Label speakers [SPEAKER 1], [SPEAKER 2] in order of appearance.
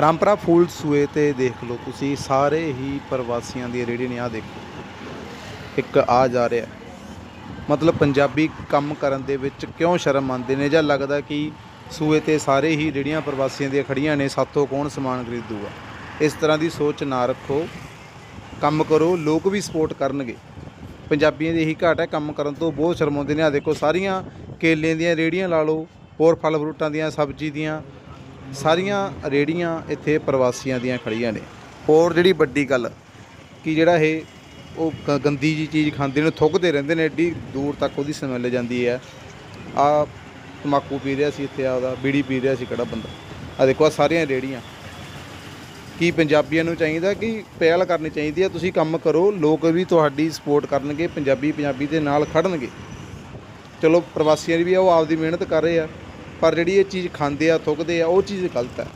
[SPEAKER 1] ਰਾਮਪਰਾ ਫੂਲ ਸੂਏ ਤੇ ਦੇਖ ਲਓ ਤੁਸੀਂ, ਸਾਰੇ ਹੀ ਪ੍ਰਵਾਸੀਆਂ ਦੀ ਰੇਹੜੀਆਂ ਨੇ ਆ ਦੇਖੋ। ਇੱਕ ਆ ਜਾ ਰਿਹਾ। ਮਤਲਬ ਪੰਜਾਬੀ ਕੰਮ ਕਰਨ ਦੇ ਵਿੱਚ ਕਿਉਂ ਸ਼ਰਮ ਆਉਂਦੇ ਨੇ? ਜਾਂ ਲੱਗਦਾ ਕਿ ਸੂਏ ਤੇ ਸਾਰੇ ਹੀ ਰੇਹੜੀਆਂ ਪ੍ਰਵਾਸੀਆਂ ਦੀਆਂ ਖੜੀਆਂ ਨੇ, ਸਾਥੋਂ ਕੌਣ ਸਮਾਨ ਖਰੀਦੂਗਾ? ਇਸ ਤਰ੍ਹਾਂ ਦੀ ਸੋਚ ਨਾ ਰੱਖੋ। ਕੰਮ ਕਰੋ, ਲੋਕ ਵੀ ਸਪੋਰਟ ਕਰਨਗੇ। ਪੰਜਾਬੀਆਂ ਦੀ ਇਹੀ ਘਾਟ ਹੈ, ਕੰਮ ਕਰਨ ਤੋਂ ਬਹੁਤ ਸ਼ਰਮਾਉਂਦੇ ਨੇ। ਆ ਦੇਖੋ, ਸਾਰੀਆਂ ਕੇਲੇ ਦੀਆਂ ਰੇਹੜੀਆਂ ਲਾ ਲਓ, ਹੋਰ ਫਲ ਫਰੂਟਾਂ ਦੀਆਂ, ਸਬਜ਼ੀ ਦੀਆਂ ਸਾਰੀਆਂ ਰੇਹੜੀਆਂ ਇੱਥੇ ਪ੍ਰਵਾਸੀਆਂ ਦੀਆਂ ਖੜੀਆਂ ਨੇ। ਹੋਰ ਜਿਹੜੀ ਵੱਡੀ ਗੱਲ ਕਿ ਜਿਹੜਾ ਇਹ ਉਹ ਗ- ਗੰਦੀ ਜੀ ਚੀਜ਼ ਖਾਂਦੇ ਨੇ, ਥੁੱਕਦੇ ਰਹਿੰਦੇ ਨੇ, ਏਡੀ ਦੂਰ ਤੱਕ ਉਹਦੀ ਸਮੈਲ ਜਾਂਦੀ ਹੈ। ਆ ਤਮਾਕੂ ਪੀ ਰਿਹਾ ਸੀ ਇੱਥੇ, ਆਪਦਾ ਬੀੜੀ ਪੀ ਰਿਹਾ ਸੀ ਕਿਹੜਾ ਬੰਦਾ। ਆ ਦੇਖੋ ਆ ਸਾਰੀਆਂ ਰੇਹੜੀਆਂ ਕੀ ਪੰਜਾਬੀਆਂ ਨੂੰ ਚਾਹੀਦਾ ਕਿ ਪਹਿਲ ਕਰਨੀ ਚਾਹੀਦੀ ਹੈ, ਤੁਸੀਂ ਕੰਮ ਕਰੋ, ਲੋਕ ਵੀ ਤੁਹਾਡੀ ਸਪੋਰਟ ਕਰਨਗੇ, ਪੰਜਾਬੀ ਪੰਜਾਬੀ ਦੇ ਨਾਲ ਖੜਨਗੇ ਚਲੋ, ਪ੍ਰਵਾਸੀਆਂ ਦੀ ਵੀ ਆ ਉਹ ਆਪਦੀ ਮਿਹਨਤ ਕਰ ਰਹੇ ਆ। ਪਰ ਜਿਹੜੀ ਇਹ ਚੀਜ਼ ਖਾਂਦੇ ਆ ਥੁੱਕਦੇ ਆ ਉਹ ਚੀਜ਼ ਗਲਤ ਹੈ।